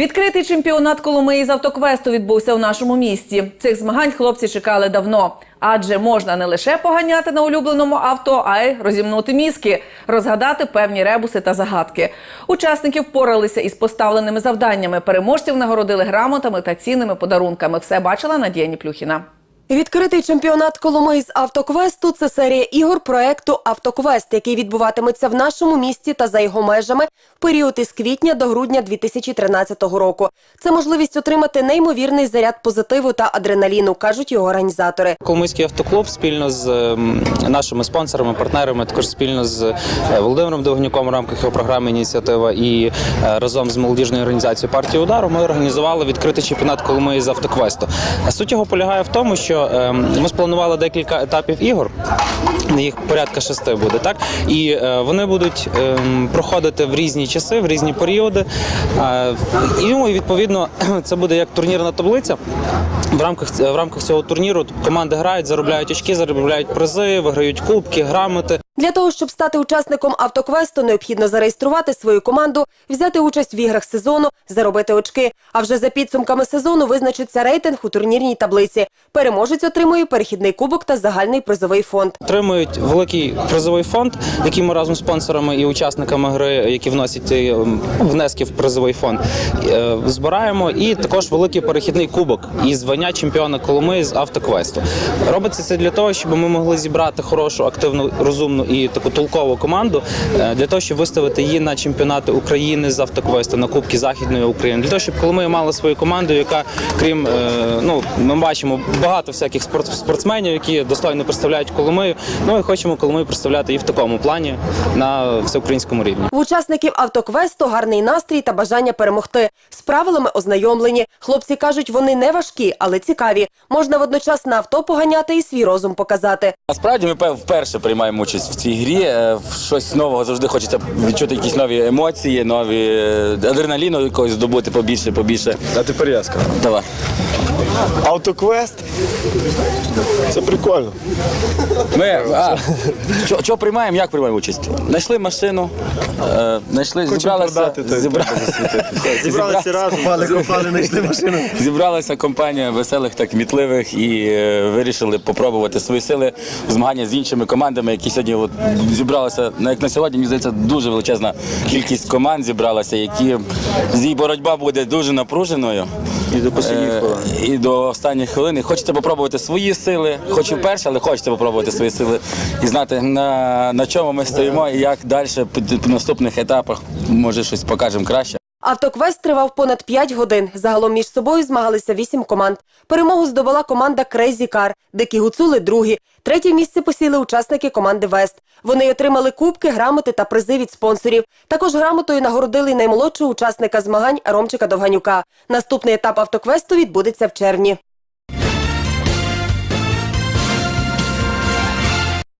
Відкритий чемпіонат Коломиї з автоквесту відбувся у нашому місті. Цих змагань хлопці чекали давно, адже можна не лише поганяти на улюбленому авто, а й розімнути мізки, розгадати певні ребуси та загадки. Учасники впоралися із поставленими завданнями. Переможців нагородили грамотами та цінними подарунками. Все бачила Надія Ніплюхіна. Відкритий чемпіонат Коломиї з автоквесту це серія ігор проекту Автоквест, який відбуватиметься в нашому місті та за його межами в період із квітня до грудня 2013 року. Це можливість отримати неймовірний заряд позитиву та адреналіну, кажуть його організатори. Коломийський автоклуб спільно з ем, нашими спонсорами, партнерами, також спільно з е, Володимиром Довгнюком в рамках його програми ініціатива і е, разом з молодіжною організацією партії удару ми організували відкритий чемпіонат Коломиї з автоквесту. Суть його полягає в тому, що ем, ми спланували декілька етапів ігор. Їх порядка шести буде, так і е, вони будуть ем, проходити в різні часи, в різні періоди. Е, і ну, відповідно це буде як турнірна таблиця. В рамках в рамках цього турніру команди грають, заробляють очки, заробляють призи, виграють кубки, грамоти. Для того, щоб стати учасником автоквесту, необхідно зареєструвати свою команду, взяти участь в іграх сезону, заробити очки. А вже за підсумками сезону визначиться рейтинг у турнірній таблиці. Переможець отримує перехідний кубок та загальний призовий фонд. Отримують великий призовий фонд, який ми разом з спонсорами і учасниками гри, які вносять е, внески в призовий фонд, е, збираємо. І також великий перехідний кубок і звання чемпіона Коломиї з автоквесту. Робиться це для того, щоб ми могли зібрати хорошу, активну, розумну і таку толкову команду е, для того, щоб виставити її на чемпіонати України з автоквесту, на Кубки Західної України, для того, щоб Коломия мала свою команду, яка крім ну ми бачимо багато всяких спорт, спортсменів, які достойно представляють Коломию. Ну і хочемо Коломию представляти і в такому плані на всеукраїнському рівні. В учасників автоквесту гарний настрій та бажання перемогти. З правилами ознайомлені. Хлопці кажуть, вони не важкі, але цікаві. Можна водночас на авто поганяти і свій розум показати. Насправді ми вперше приймаємо участь в цій грі. Е, в Щось нового завжди хочеться відчути якісь нові емоції, нові е, адреналіну якогось здобути побільше, побільше. А тепер я скажу. Давай. Автоквест. Це прикольно. Ми а, що, що приймаємо, як приймаємо участь? Знайшли машину, е, знайшли, зібралися, продати, то й зібра... Зібралися разом, пали, копали, знайшли машину. Зібралася компанія веселих та кмітливих і е, вирішили попробувати свої сили в змагання з іншими командами, які сьогодні от, зібралися. Ну, як на сьогодні, мені здається, дуже величезна кількість команд зібралася, які її боротьба буде дуже напруженою. І до останніх Е, хвилин. І до останніх хвилин. І Хочеться попробувати свої сили, хоч вперше, але хочеться попробувати свої сили і знати на, на чому ми стоїмо і як далі по, наступних етапах може щось покажемо краще. Автоквест тривав понад 5 годин. Загалом між собою змагалися 8 команд. Перемогу здобула команда Crazy Car, Дикі Гуцули другі. Третє місце посіли учасники команди Вест. Вони отримали кубки, грамоти та призи від спонсорів. Також грамотою нагородили й наймолодшого учасника змагань Ромчика Довганюка. Наступний етап автоквесту відбудеться в червні.